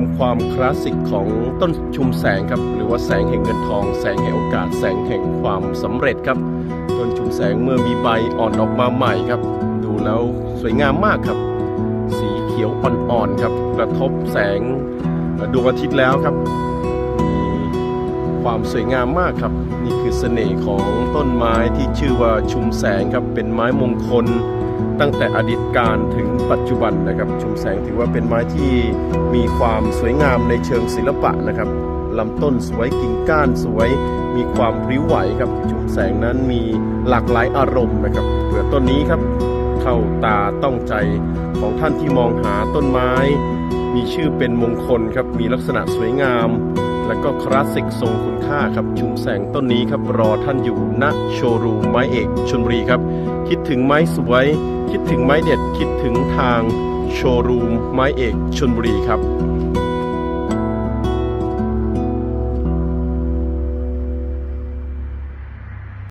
มความคลาสสิกของต้นชุมแสงครับ หรือว่าแสงแห่งเงินทอง แสงแห่งโอกาส แสงแห่งความสำเร็จครับ ต้นชุมแสงเมื่อมีใบอ่อนออกมาใหม่ครับ ดูแล้วสวยงามมากครับ สีเขียวอ่อนๆครับ กระทบแสงดวงอาทิตย์แล้วครับ ความสวยงามมากครับ นี่คือเสน่ห์ของต้นไม้ที่ชื่อว่าชุมแสงครับเป็นไม้มงคล ตั้งแต่อดีตการถึงปัจจุบันนะครับ ชุมแสงถือว่าเป็นไม้ที่มีความสวยงามในเชิงศิลปะนะครับลำต้นสวยกิ่งก้านสวย มีความพริ้วไหวครับ ชุมแสงนั้นมีหลากหลายอารมณ์นะครับเผื่อต้นนี้ครับเข้าตาต้องใจของท่านที่มองหาต้นไม้ มีชื่อเป็นมงคลครับ มีลักษณะสวยงาม และก็คลาสสิกทรงคุณค่าครับ ชุมแสงต้นนี้ครับ รอท่านอยู่ณโชว์รูมไม้เอกชนบุรีครับ คิดถึงไม้สวย คิดถึงไม้เด็ด คิดถึงทางโชว์รูมไม้เอกชนบุรีครับ